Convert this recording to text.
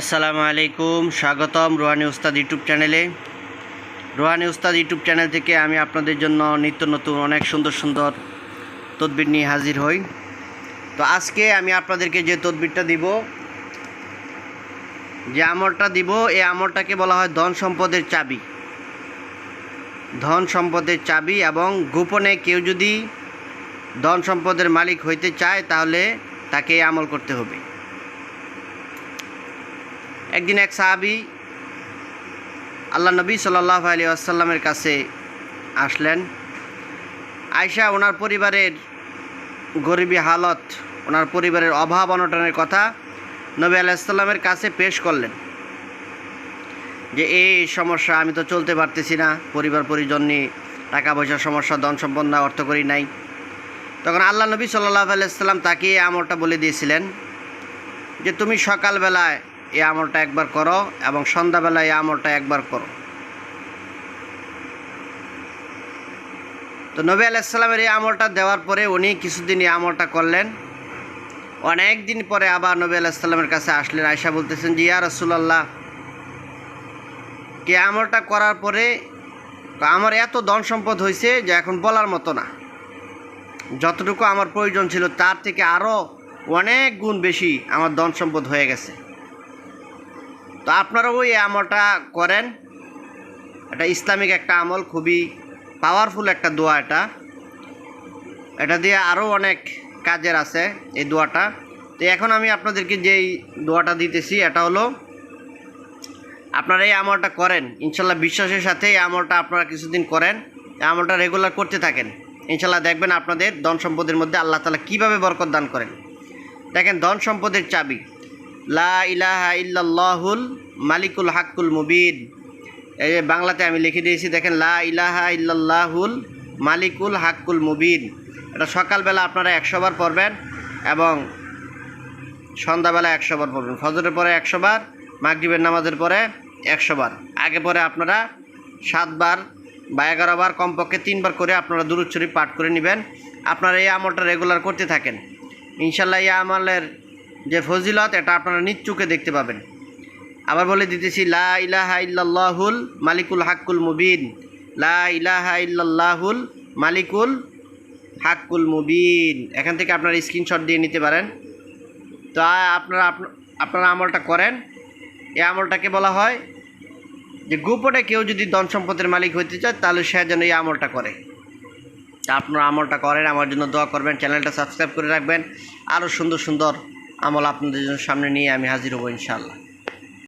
আসসালামু আলাইকুম, স্বাগতম রোহানি উস্তাদ ইউটিউব চ্যানেলে। রোহানি উস্তাদ ইউটিউব চ্যানেল থেকে আমি আপনাদের জন্য নিত্য নতুন অনেক সুন্দর সুন্দর তদবির নিয়ে হাজির হই। তো আজকে আমি আপনাদেরকে যে তদবিরটা দিব, যে আমলটা দিব, এই আমলটাকে বলা হয় ধন সম্পদের চাবি। ধন সম্পদের চাবি এবং গোপনে কেউ যদি ধন সম্পদের মালিক হইতে চায়, তাহলে তাকে আমল করতে হবে। একদিন এক সাহাবি আল্লাহ নবী সাল্লাহ আলী আসাল্লামের কাছে আসলেন। আয়সা ওনার পরিবারের গরিবী হালত, ওনার পরিবারের অভাব অনটনের কথা নবী আলাইসাল্লামের কাছে পেশ করলেন যে, এই সমস্যা আমি তো চলতে পারতেছি না, পরিবার পরিজন নিয়ে টাকা পয়সার সমস্যা, ধন সম্পন্ন অর্থ করি নাই। তখন আল্লাহ নবী সাল্লাহ আলাইসাল্লাম তাকে আমলটা বলে দিয়েছিলেন যে, তুমি সকালবেলায় এই আমলটা একবার করো এবং সন্ধ্যাবেলায় এই আমলটা একবার করো। তো নবী আলাইসাল্লামের এই আমলটা দেওয়ার পরে উনি কিছুদিন এই আমলটা করলেন। অনেক দিন পরে আবার নবী আলাইসাল্লামের কাছে আসলেন আয়সা বলতেছেন যে ইয়া রসুলাল্লাহ, কে আমলটা করার পরে আমার এত ধন সম্পদ হয়েছে যে এখন বলার মতো না। যতটুকু আমার প্রয়োজন ছিল তার থেকে আরও অনেক গুণ বেশি আমার ধন সম্পদ হয়ে গেছে। তো আপনারাও এই আমলটা করেন। এটা ইসলামিক একটা আমল, খুবই পাওয়ারফুল একটা দোয়া এটা। এটা দিয়ে আরও অনেক কাজের আছে এই দোয়াটা। তো এখন আমি আপনাদেরকে যেই দোয়াটা দিতেছি, এটা হলো, আপনারা এই আমলটা করেন। ইনশাল্লাহ বিশ্বাসের সাথে এই আমলটা আপনারা কিছুদিন করেন, এই আমলটা রেগুলার করতে থাকেন। ইনশাল্লাহ দেখবেন আপনাদের ধন সম্পদের মধ্যে আল্লাহ তালা কীভাবে বরকত দান করেন। দেখেন, ধন সম্পদের চাবি। লা ইলাহা ইল্লাল্লাহুল মালিকুল হাক্কুল মুবিন। এই যে বাংলাতে আমি লিখে দিয়েছি, দেখেন, লা ইলাহা ইল্লাল্লাহুল মালিকুল হাক্কুল মুবিন। এটা সকালবেলা আপনারা একশো বার পড়বেন এবং সন্ধ্যাবেলা একশো বার পড়বেন। ফজরের পরে একশো বার, মাগরিবের নামাজের পরে একশো বার। আগে পরে আপনারা সাতবার বা এগারো বার কমপক্ষে তিনবার করে আপনারা দুরুদ শরীফ পাঠ করে নেবেন। আপনারা এই আমলটা রেগুলার করতে থাকেন। ইনশাল্লাহ এই আমলের যে ফজিলত, এটা আপনারা নিচ্চুকে দেখতে পাবেন। আবার বলে দিতেছি, লা ইলাহা ইল্লাল্লাহুল মালিকুল হাক্কুল মুবিন। লা ইলাহা ইল্লাল্লাহুল মালিকুল হাক্কুল মুবিন। এখান থেকে আপনারা স্ক্রিনশট দিয়ে নিতে পারেন। তো আপনারা আপ- আপনারা আমলটা করেন। এই আমলটাকে বলা হয় যে, গোপনে কেউ যদি ধন সম্পদের মালিক হইতে চায়, তাহলে সে যেন এই আমলটা করে। আপনারা আমলটা করেন, আমার জন্য দোয়া করবেন, চ্যানেলটা সাবস্ক্রাইব করে রাখবেন। আরও সুন্দর সুন্দর আমল আপনাদের জন্য সামনে নিয়ে আমি হাজির হব ইনশাআল্লাহ।